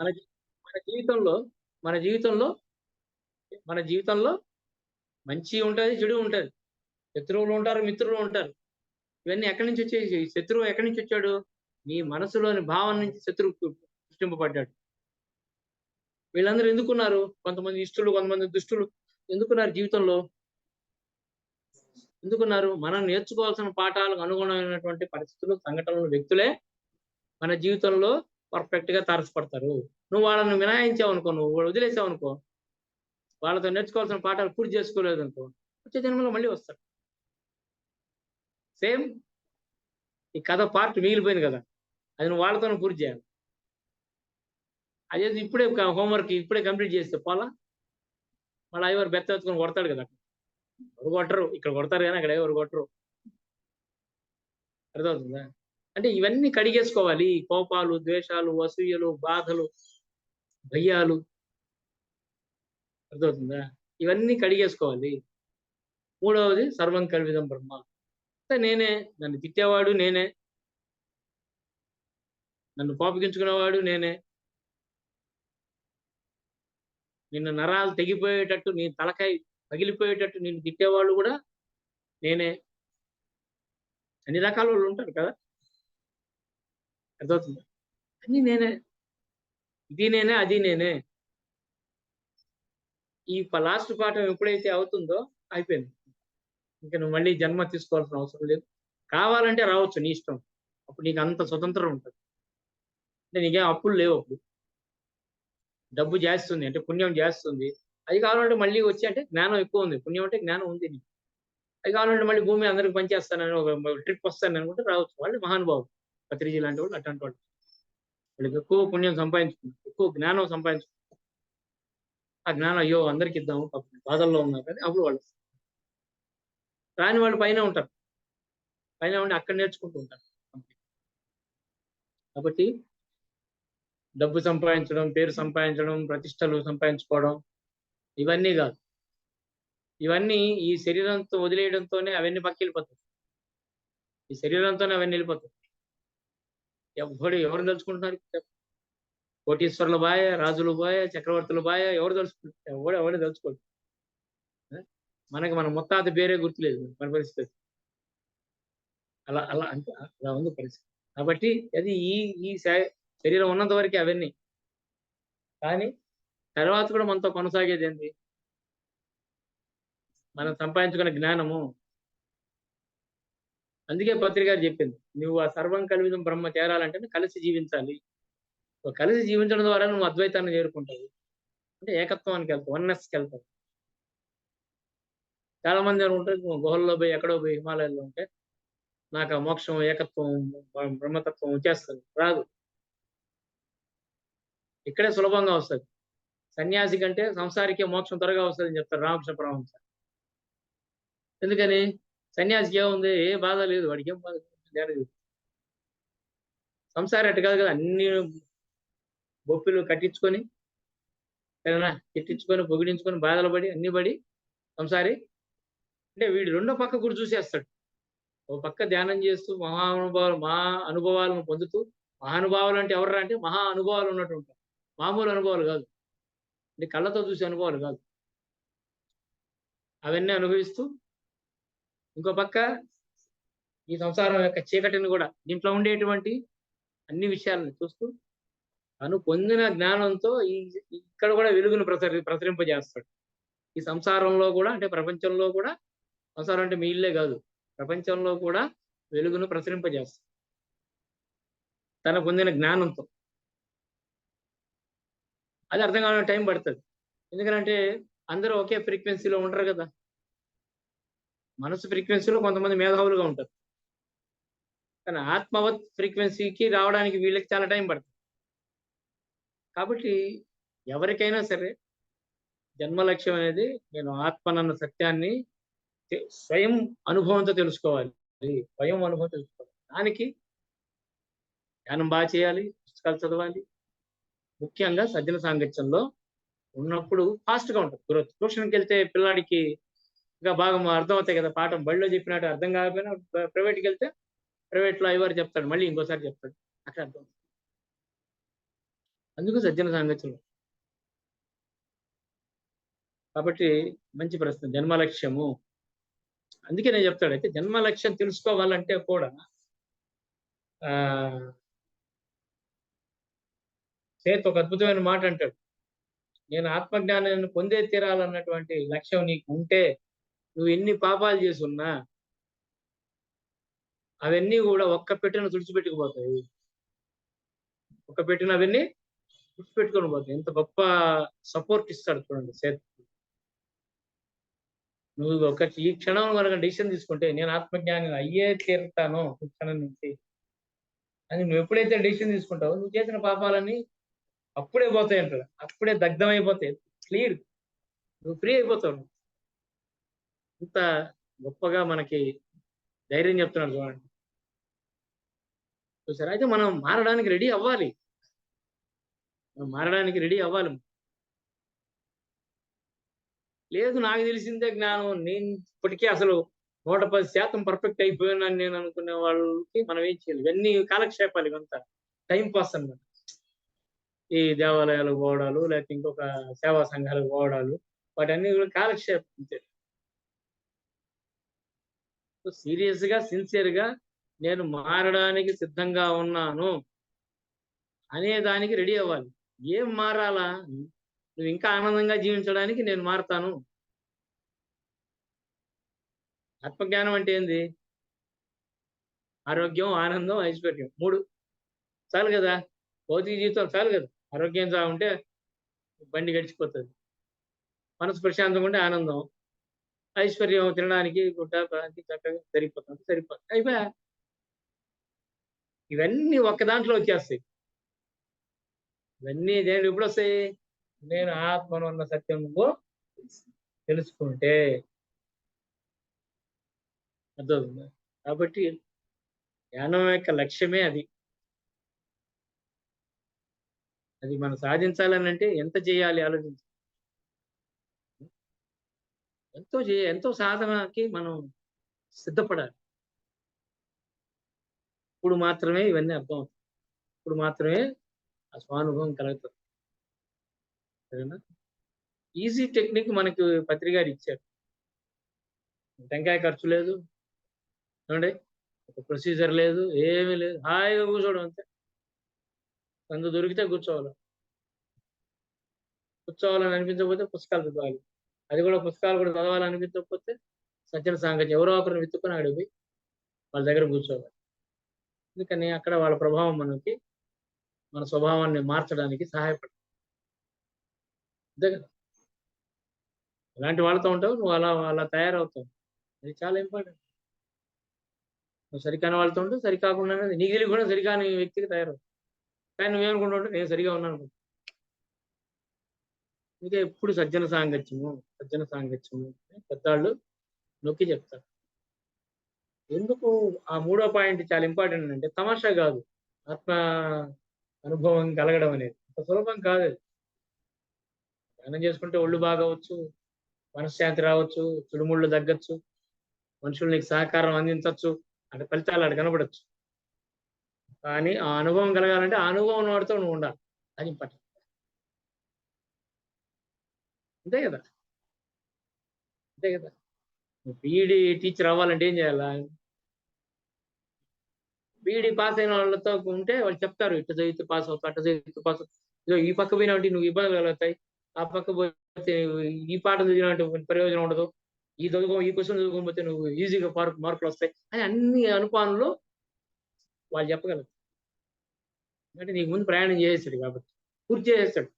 మన మన జీవితంలో మన జీవితంలో మన జీవితంలో మంచి ఉంటుంది చెడు ఉంటుంది. శత్రువులు ఉంటారు మిత్రులు ఉంటారు. ఇవన్నీ ఎక్కడి నుంచి వచ్చేసి శత్రువు ఎక్కడి నుంచి వచ్చాడు? నీ మనసులోని భావం నుంచి శత్రువు సృష్టింపబడ్డాడు. వీళ్ళందరూ ఎందుకున్నారు? కొంతమంది ఇష్టలు కొంతమంది దుష్టులు ఎందుకున్నారు జీవితంలో? ఎందుకున్నారు? మనం నేర్చుకోవాల్సిన పాఠాలకు అనుగుణమైనటువంటి పరిస్థితులు సంఘటనలు వ్యక్తులే మన జీవితంలో పర్ఫెక్ట్గా తారసపడతారు. నువ్వు వాళ్ళని మినహాయించావు అనుకో నువ్వు వదిలేసావు అనుకో వాళ్ళతో నేర్చుకోవాల్సిన పాఠాలు పూర్తి చేసుకోలేదు అనుకో వచ్చే జన్మలో మళ్ళీ వస్తారు. సేమ్ ఈ కథ పార్ట్ మిగిలిపోయింది కదా అది నువ్వు వాళ్ళతోనే పూర్తి చేయాలి. అదే ఇప్పుడే హోంవర్క్ ఇప్పుడే కంప్లీట్ చేస్తే పోలా మళ్ళీ ఎవరు బెత్త ఎత్తుకొని కొడతాడు కదా. ఎవరు కొట్టరు ఇక్కడ కొడతారు కానీ అక్కడ ఎవరు కొట్టరు. అర్థమవుతుందా? అంటే ఇవన్నీ కడిగేసుకోవాలి. కోపాలు ద్వేషాలు అసూయలు బాధలు భయాలు. అర్థమవుతుందా? ఇవన్నీ కడిగేసుకోవాలి. మూడవది సర్వం కల్విదం బ్రహ్మ. అంటే నేనే నన్ను తిట్టేవాడు నేనే. నన్ను కోపగించుకునేవాడు నేనే. నిన్ను నరాలు తెగిపోయేటట్టు నీ తలకాయ పగిలిపోయేటట్టు నిన్ను తిట్టేవాళ్ళు కూడా నేనే. అన్ని రకాల వాళ్ళు ఉంటారు కదా? అర్థమవుతుంది? అన్ని నేనే. ఇది నేనే అది నేనే. ఈ లాస్ట్ పాఠం ఎప్పుడైతే అవుతుందో అయిపోయింది. ఇంకా నువ్వు మళ్ళీ జన్మ తీసుకోవాల్సిన అవసరం లేదు. కావాలంటే రావచ్చు నీ ఇష్టం. అప్పుడు నీకు అంత స్వతంత్రం ఉంటుంది. అంటే నీకేం అప్పులు లేవు అప్పుడు. డబ్బు చేస్తుంది అంటే పుణ్యం చేస్తుంది అది కావాలంటే మళ్ళీ వచ్చి అంటే జ్ఞానం ఎక్కువ ఉంది. పుణ్యం అంటే జ్ఞానం ఉంది నీకు. అది కావాలంటే మళ్ళీ భూమి అందరికి పనిచేస్తానని ఒక ట్రిప్ వస్తాను అనుకుంటే రావచ్చు. వాళ్ళు మహానుభావులు పత్రిజీ లాంటి వాళ్ళు అట్లాంటి వాళ్ళు. వాళ్ళకి ఎక్కువ పుణ్యం సంపాదించుకున్నారు. ఎక్కువ జ్ఞానం సంపాదించుకున్నారు. ఆ జ్ఞానం అయ్యో అందరికి ఇద్దాము బాధల్లో ఉన్నారు కానీ అప్పుడు వాళ్ళు. రాని వాళ్ళు పైన ఉంటారు. పైన ఉండి అక్కడ నేర్చుకుంటూ ఉంటారు. కాబట్టి డబ్బు సంపాదించడం పేరు సంపాదించడం ప్రతిష్టలు సంపాదించుకోవడం ఇవన్నీ కాదు. ఇవన్నీ ఈ శరీరంతో వదిలేయడంతోనే అవన్నీ పక్కి వెళ్ళిపోతాయి ఈ శరీరంతోనే అవన్నీ వెళ్ళిపోతాయి. ఎవడు ఎవరు తలుచుకుంటున్నారు? కోటీశ్వరుల బాయ రాజులు బాయ చక్రవర్తులు బాయ ఎవరు తలుచుకుంటారు ఎవడు ఎవరు తలుచుకోడు? మనకి మన మొత్తాత పేరే గుర్తులేదు మన పరిస్థితి. అలా అలా అంటే అలా ఉంది పరిస్థితి. కాబట్టి అది ఈ ఈ శరీరం ఉన్నంత వరకు అవన్నీ. కానీ తర్వాత కూడా మనతో కొనసాగేది ఏంటి మనం సంపాదించుకున్న జ్ఞానము అందుకే పత్రిక గారు చెప్పింది నువ్వు ఆ సర్వం కలివిదం బ్రహ్మ చేరాలంటే కలిసి జీవించాలి. కలిసి జీవించడం ద్వారా నువ్వు అద్వైతాన్ని చేరుకుంటావు. అంటే ఏకత్వానికి వెళ్తావు వన్నెస్కి వెళ్తావు. చాలా మంది ఉంటారు గుహల్లో పోయి ఎక్కడో పోయి హిమాలయాల్లో ఉంటే నాకు ఆ మోక్షం ఏకత్వం బ్రహ్మతత్వం వచ్చేస్తుంది. రాదు. ఇక్కడే సులభంగా వస్తుంది. సన్యాసి కంటే సంసారికే మోక్షం త్వరగా వస్తుందని చెప్తారు రామకృష్ణ పరమహంస. ఎందుకని? సన్యాసికి ఏముంది ఏ బాధ లేదు వాడికి ఏం బాధ? లేదు సంసారి అట్టు కాదు కదా అన్ని బొప్పిలు కట్టించుకొని సరేనా తిట్టించుకొని పొగిడించుకొని బాధలు పడి అన్ని పడి సంసారి. అంటే వీడు రెండో పక్క కూడా చూసేస్తాడు. ఓ పక్క ధ్యానం చేస్తూ మహానుభావాలు మహా అనుభవాలను పొందుతూ మహానుభావాలు అంటే ఎవరు అంటే మహా అనుభవాలు ఉన్నట్టు ఉంటారు. మామూలు అనుభవాలు కాదు. అంటే కళ్ళతో చూసే అనుభవాలు కాదు. అవన్నీ అనుభవిస్తూ ఇంకో పక్క ఈ సంసారం యొక్క చీకటిని కూడా దీంట్లో ఉండేటువంటి అన్ని విషయాలను చూస్తూ తను పొందిన జ్ఞానంతో ఈ ఇక్కడ కూడా వెలుగును ప్రసరి ప్రసరింపజేస్తాడు. ఈ సంసారంలో కూడా అంటే ప్రపంచంలో కూడా సంసారం అంటే మీ ఇల్లే కాదు. ప్రపంచంలో కూడా వెలుగును ప్రసరింపజేస్తాడు. తన పొందిన జ్ఞానంతో. అది అర్థం కావడం టైం పడుతుంది. ఎందుకంటే అందరూ ఒకే ఫ్రీక్వెన్సీలో ఉంటారు కదా. మనసు ఫ్రీక్వెన్సీలో కొంతమంది మేధావులుగా ఉంటారు. కానీ ఆత్మవత్ ఫ్రీక్వెన్సీకి రావడానికి వీళ్ళకి చాలా టైం పడుతుంది. కాబట్టి ఎవరికైనా సరే జన్మ లక్ష్యం అనేది నేను ఆత్మనన్న సత్యాన్ని స్వయం అనుభవంతో తెలుసుకోవాలి. స్వయం అనుభవం తెలుసుకోవాలి. దానికి ధ్యానం బాగా చేయాలి పుస్తకాలు చదవాలి. ముఖ్యంగా సజ్జన సాంగత్యంలో ఉన్నప్పుడు ఫాస్ట్గా ఉంటుంది. గ్రోత్ ట్యూషన్కి వెళ్తే పిల్లాడికి ఇంకా బాగా అర్థమవుతాయి కదా పాఠం బడిలో చెప్పినట్టు అర్థం కాకపోయినా ప్రైవేట్కి వెళ్తే ప్రైవేట్లో ఐవారు చెప్తాడు మళ్ళీ ఇంకోసారి చెప్తాడు. అట్లా అర్థం అందుకు సజ్జన సాంగత్యం కాబట్టి మంచి ప్రశ్న జన్మ లక్ష్యము అందుకే నేను చెప్తాడు అయితే జన్మలక్ష్యం తెలుసుకోవాలంటే కూడా ఆ సేత్ ఒక అద్భుతమైన మాట అంటాడు. నేను ఆత్మజ్ఞానాన్ని పొందే తీరాలన్నటువంటి లక్ష్యం నీకు ఉంటే నువ్వు ఎన్ని పాపాలు చేసి ఉన్నా అవన్నీ కూడా ఒక్క పెట్టిన తుడిచిపెట్టుకుపోతాయి. ఒక్క పెట్టిన అవన్నీ తుడిచిపెట్టుకొని పోతాయి. ఎంత గొప్ప సపోర్ట్ ఇస్తాడు చూడండి సేత్. నువ్వు ఒక ఈ క్షణం కనుక డిసిషన్ తీసుకుంటే నేను ఆత్మజ్ఞాని అయ్యే తీరుతాను ఈ క్షణం నుంచి. అని నువ్వు ఎప్పుడైతే డిసిషన్ తీసుకుంటావో నువ్వు చేసిన పాపాలన్నీ అప్పుడే పోతాయి అంటాడు. అప్పుడే దగ్ధమైపోతాయి. క్లియర్ నువ్వు ఫ్రీ అయిపోతావు. ఇంత గొప్పగా మనకి ధైర్యం చెప్తున్నాడు చూడండి. చూసారా? అయితే మనం మారడానికి రెడీ అవ్వాలి. మనం మారడానికి రెడీ అవ్వాలి. లేదు నాకు తెలిసిందే జ్ఞానం. నేను ఇప్పటికీ అసలు నూట పది శాతం పర్ఫెక్ట్ అయిపోయానని నేను అనుకునే వాళ్ళకి మనం ఏం చేయాలి? ఇవన్నీ కాలక్షేపాలు ఇవంతా. టైం పాస్ అనమాట ఈ దేవాలయాలకు పోవడాలు లేకపోతే ఇంకొక సేవా సంఘాలకు పోవడాలు వాటన్ని కూడా కాలక్షేపం సీరియస్గా సిన్సియర్గా నేను మారడానికి సిద్ధంగా ఉన్నాను అనే దానికి రెడీ అవ్వాలి. ఏం మారాలా? నువ్వు ఇంకా ఆనందంగా జీవించడానికి నేను మారతాను. ఆత్మజ్ఞానం అంటే ఏంది? ఆరోగ్యం ఆనందం ఐశ్వర్యం మూడు. చాలు కదా? భౌతిక జీవితం చాలు కదా? ఆరోగ్యం ఉంటే బండి గడిచిపోతుంది. మనసు ప్రశాంతంగా ఉంటే ఆనందం. ఐశ్వర్యం తినడానికి గుడ్డ చక్కగా సరిపోతుంది సరిపోతుంది. అయిపోయా ఇవన్నీ ఒక్క దాంట్లో వచ్చేస్తాయి. ఇవన్నీ దేని ఎప్పుడు వస్తాయి? నేను ఆత్మను ఉన్న సత్యం తెలుసుకుంటే. అర్థమవుతుందా? కాబట్టి ధ్యానం యొక్క లక్ష్యమే అది. అది మనం సాధించాలని అంటే ఎంత చేయాలి ఆలోచించాలి ఎంతో చేయ ఎంతో సాధనకి మనం సిద్ధపడాలి. ఇప్పుడు మాత్రమే ఇవన్నీ అర్థం అవుతాయి. ఇప్పుడు మాత్రమే ఆ స్వానుభవం కలుగుతుంది. సరేనా? ఈజీ టెక్నిక్ మనకు పత్రికారు ఇచ్చారు. టెంకాయ ఖర్చు లేదు. ఏమండి? ఒక ప్రొసీజర్ లేదు. ఏమీ లేదు. హాయిగా కూర్చోవడం అంతే. అందు దొరికితే కూర్చోవాలి? కూర్చోవాలని అనిపించకపోతే పుస్తకాలు చదవాలి అది కూడా పుస్తకాలు కూడా చదవాలనిపించకపోతే సజ్జన సాంగత్యం. ఎవరో ఒకరిని వెతుక్కుని అడిగి వాళ్ళ దగ్గర కూర్చోవాలి. ఎందుకని అక్కడ వాళ్ళ ప్రభావం మనకి మన స్వభావాన్ని మార్చడానికి సహాయపడుతుంది. అంతే కదా ఇలాంటి వాళ్ళతో ఉంటావు నువ్వు అలా అలా తయారవుతావు. అది చాలా ఇంపార్టెంట్. నువ్వు సరికాని వాళ్ళతో ఉంటే సరికాకుండా నీకు కూడా సరికాని వ్యక్తికి తయారవుతావు. కానీ నువ్వేమనుకుంటుంటే నేను సరిగా ఉన్నాను ఇంకా ఎప్పుడు సజ్జన సాంగత్యము సజ్జన సాంగత్యము పెద్దవాళ్ళు నొక్కి చెప్తారు. ఎందుకు ఆ మూడో పాయింట్ చాలా ఇంపార్టెంట్ అంటే తమాషా కాదు. ఆత్మ అనుభవం కలగడం అనేది అంత సులభం కాదు ధ్యానం చేసుకుంటే ఒళ్ళు బాగవచ్చు మనశ్శాంతి రావచ్చు చుడుముళ్ళు తగ్గచ్చు మనుషులు నీకు సహకారం అందించవచ్చు అంటే ఫలితాలు అక్కడ కనపడచ్చు. కానీ ఆ అనుభవం కలగాలంటే ఆ అనుభవం వాడితో నువ్వు ఉండాలి. అది ఇంపార్టెంట్. అంతే కదా? అంతే కదా? బీఈడి టీచర్ అవ్వాలంటే ఏం చేయాలా? బీఈడి పాస్ అయిన వాళ్ళతో ఉంటే వాళ్ళు చెప్తారు ఇట్ట చదివితే పాస్ అవుతావు అట్ట చదివితే పాస్ అవుతావు. ఈ పక్క పోయినట్టు నువ్వు ఇబ్బందులు కలుగుతాయి. ఆ పక్క పోతే ఈ పాట చదివినట్టు ప్రయోజనం ఉండదు. ఈ చదువుకో ఈ క్వశ్చన్ చదువుకోకపోతే నువ్వు ఈజీగా మార్క్ మార్కులు వస్తాయి అని అన్ని అనుపానంలో వాళ్ళు చెప్పగలరు. అంటే నీకు ముందు ప్రయాణం చేసేసాడు కాబట్టి పూర్తి చేసేస్తాడు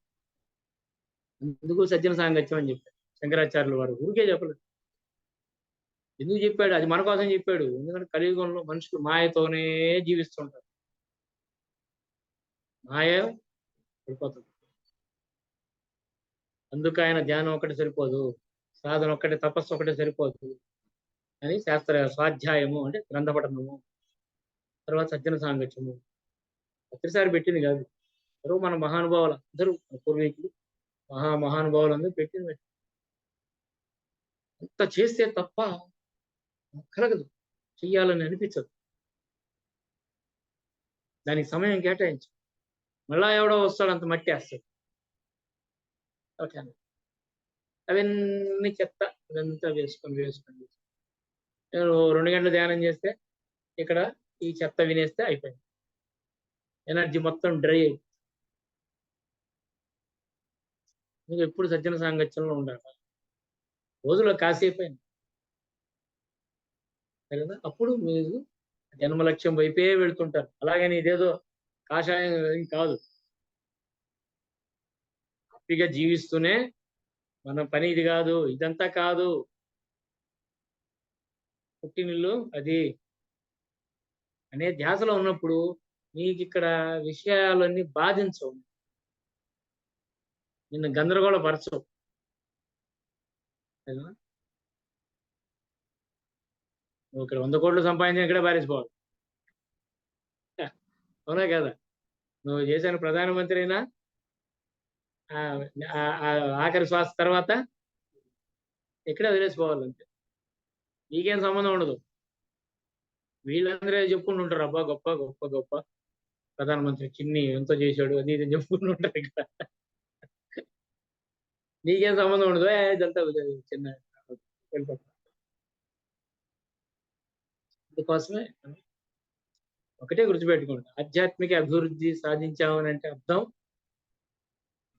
ఎందుకు సజ్జన సాంగత్యం అని చెప్పాడు శంకరాచార్యుల వారు? ఊరికే చెప్పలేదు. ఎందుకు చెప్పాడు? అది మన కోసం చెప్పాడు. ఎందుకంటే కలియుగంలో మనుషులు మాయతోనే జీవిస్తుంటారు. మాయ పడిపోతుంది అందుకు ఆయన ధ్యానం ఒకటి సరిపోదు. సాధన ఒక్కటే తపస్సు ఒకటే సరిపోదు. అని శాస్త్ర స్వాధ్యాయము అంటే గ్రంథపఠనము. తర్వాత సజ్జన సాంగత్యము ప్రతిసారి పెట్టింది కాదు. అందరూ మన మహానుభావులు అందరూ పూర్వీకులు మహా మహానుభావులు అందరూ పెట్టింది పెట్టి అంత చేస్తే తప్ప కలగదు చెయ్యాలని అనిపించదు. దానికి సమయం కేటాయించు. మళ్ళా ఎవడో వస్తాడు అంత మట్టి వేస్తాడు. ఓకేనా అవన్నీ చెత్త. ఇదంతా వేసుకొని వేసుకొని వేసుకొని. నేను రెండు గంటలు ధ్యానం చేస్తే ఇక్కడ ఈ చెత్త వినేస్తే అయిపోయింది. ఎనర్జీ మొత్తం డ్రై అయిపోయింది నువ్వు ఎప్పుడు సజ్జన సాంగత్యంలో ఉండాలి. రోజులో కాసేపు సరేనా? అప్పుడు మీరు జన్మ లక్ష్యం వైపే వెళ్తుంటారు. అలాగని ఇదేదో కాషాయం కాదు. హ్యాపీగా జీవిస్తూనే మన పని ఇది కాదు ఇదంతా కాదు. పుట్టినిల్లు అది. అనే ధ్యాసలో ఉన్నప్పుడు నీకు ఇక్కడ విషయాలన్నీ బాధించవు. నిన్ను గందరగోళపరచవు నువ్వు ఇక్కడ వంద కోట్లు సంపాదించిన ఇక్కడే పారేసుకోవాలి అవునా కదా? నువ్వు చేశాను ప్రధానమంత్రి అయినా ఆ- ఆఖరి శ్వాస తర్వాత ఇక్కడే వదిలేసుకోవాలి అంతే నీకేం సంబంధం ఉండదు. వీళ్ళందరూ చెప్పుకుంటుంటారు అబ్బా గొప్ప గొప్ప గొప్ప ప్రధానమంత్రి చిన్ని ఎంతో చేశాడు అది ఇది చెప్పుకుంటుంటారు ఇక్కడ. నీకేం సంబంధం ఉండదు. ఇదంతా చిన్న అందుకోసమే ఒకటే గుర్తుపెట్టుకోండి. ఆధ్యాత్మిక అభివృద్ధి సాధించామని అంటే అర్థం.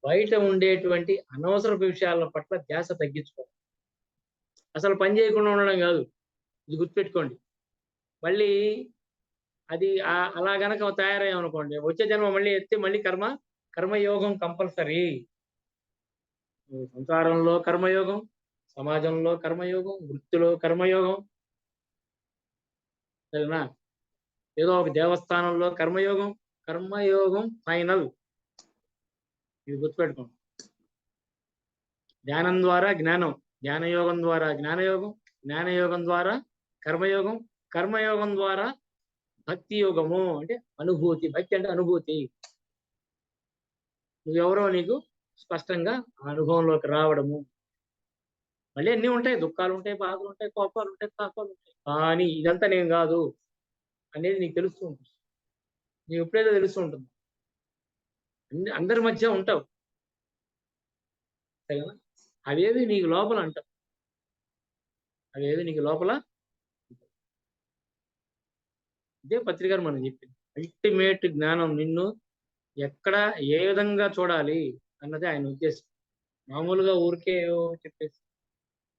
బయట ఉండేటువంటి అనవసర విషయాల పట్ల ధ్యాస తగ్గించుకోవాలి. అసలు పని చేయకుండా ఉండడం కాదు. ఇది గుర్తుపెట్టుకోండి. మళ్ళీ అది అలా గనక తయారయ్యామనుకోండి వచ్చే జన్మ మళ్ళీ ఎత్తే మళ్ళీ కర్మ కర్మయోగం కంపల్సరీ. సంసారంలో కర్మయోగం సమాజంలో కర్మయోగం వృత్తిలో కర్మయోగం. సరేనా? ఏదో ఒక దేవస్థానంలో కర్మయోగం కర్మయోగం ఫైనల్. ఇది గుర్తుపెట్టుకోండి. ధ్యానం ద్వారా జ్ఞానం ధ్యానయోగం ద్వారా జ్ఞానయోగం జ్ఞానయోగం ద్వారా కర్మయోగం కర్మయోగం ద్వారా భక్తి యోగము. అంటే అనుభూతి భక్తి అంటే అనుభూతి. నువ్వెవరో నీకు? స్పష్టంగా ఆ అనుభవంలోకి రావడము. మళ్ళీ అన్నీ ఉంటాయి. దుఃఖాలు ఉంటాయి బాధలు ఉంటాయి కోపాలు ఉంటాయి తాపాలు ఉంటాయి. కానీ ఇదంతా నేను కాదు అనేది నీకు తెలుస్తూ ఉంటుంది. నీకు ఎప్పుడైతే తెలుస్తూ ఉంటుంది. అన్ని అందరి మధ్య ఉంటావు. సరేనా? అవేవి నీకు లోపల అంటావు. అవేవి నీకు లోపల ఇదే పత్రిక మనం చెప్పింది. అల్టిమేట్ జ్ఞానం నిన్ను ఎక్కడ ఏ విధంగా చూడాలి? అన్నది ఆయన ఉద్దేశం. మామూలుగా ఊరికే చెప్పేసి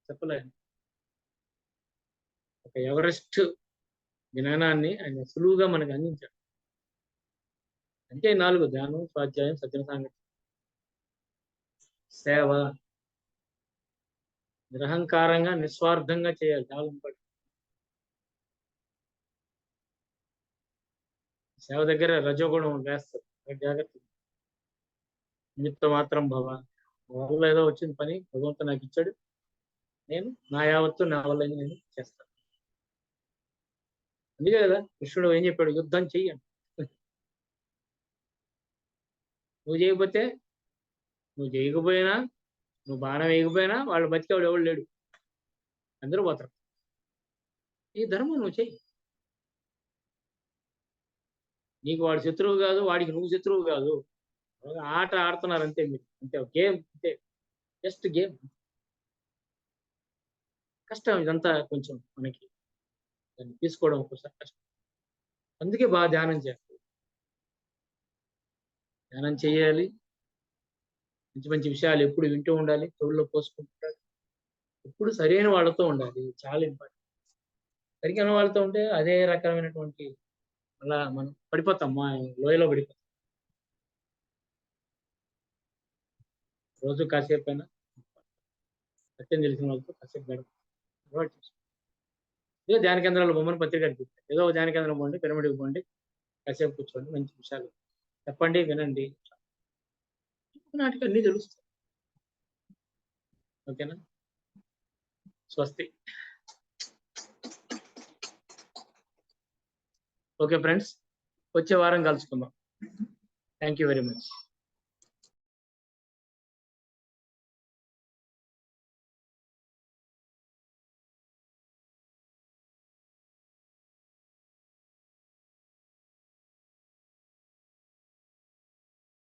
చెప్పలేదు ఒక ఎవరెస్ట్ జ్ఞానాన్ని ఆయన సులువుగా మనకు అందించాడు. అంటే నాలుగు ధ్యానం స్వాధ్యాయం సజ్జన సాంగత్యం. సేవ. నిరహంకారంగా నిస్వార్థంగా చేయాలి. చాలా పడి సేవ దగ్గర రజోగుణం వేస్తారు. జాగ్రత్త నిమిత్త మాత్రం భవ నా వల్ల ఏదో వచ్చిన పని భగవంతుడు నాకు ఇచ్చాడు. నేను నా యావత్తు నా వల్ల నేను చేస్తాను. అందుకే కదా కృష్ణుడు ఏం చెప్పాడు? యుద్ధం చెయ్యండి నువ్వు చేయకపోతే నువ్వు చేయకపోయినా నువ్వు బాణం వేయకపోయినా వాళ్ళు బతికేవాడు ఎవడు లేడు. అందరూ పోతారు. ఈ ధర్మం నువ్వు చెయ్యి. నీకు వాడు శత్రువు కాదు వాడికి నువ్వు శత్రువు కాదు. ఆట ఆడుతున్నారు అంతే మీరు. అంతే గేమ్ అంతే. Just game. కష్టం ఇదంతా కొంచెం మనకి. దాన్ని తీసుకోవడం ఒక్కోసారి కష్టం. అందుకే బాగా ధ్యానం చేయాలి. ధ్యానం చేయాలి. మంచి మంచి విషయాలు ఎప్పుడు వింటూ ఉండాలి. చెవుల్లో పోసుకుంటుండాలి ఎప్పుడు సరైన వాళ్ళతో ఉండాలి. చాలా ఇంపార్టెంట్. సరిగ్గా వాళ్ళతో ఉంటే అదే రకమైనటువంటి మళ్ళా మనం పడిపోతాం. మా లోయలో పడిపోతాం. రోజు కాసేపు అయినా సత్యం తెలిసిన వాళ్ళతో కాసేపు గడప. అలవాటు ధ్యాన కేంద్రాలు బొమ్మను పత్రిక అనిపిస్తాయి ఏదో ధ్యాన కేంద్రం పోండి పిరమిడ్కి పోండి కాసేపు కూర్చోండి మంచి విషయాలు చెప్పండి వినండి. నాటికి అన్నీ తెలుస్తాయి. ఓకేనా? స్వస్తి. ఓకే ఫ్రెండ్స్ వచ్చే వారం కలుసుకుందాం. Thank you very much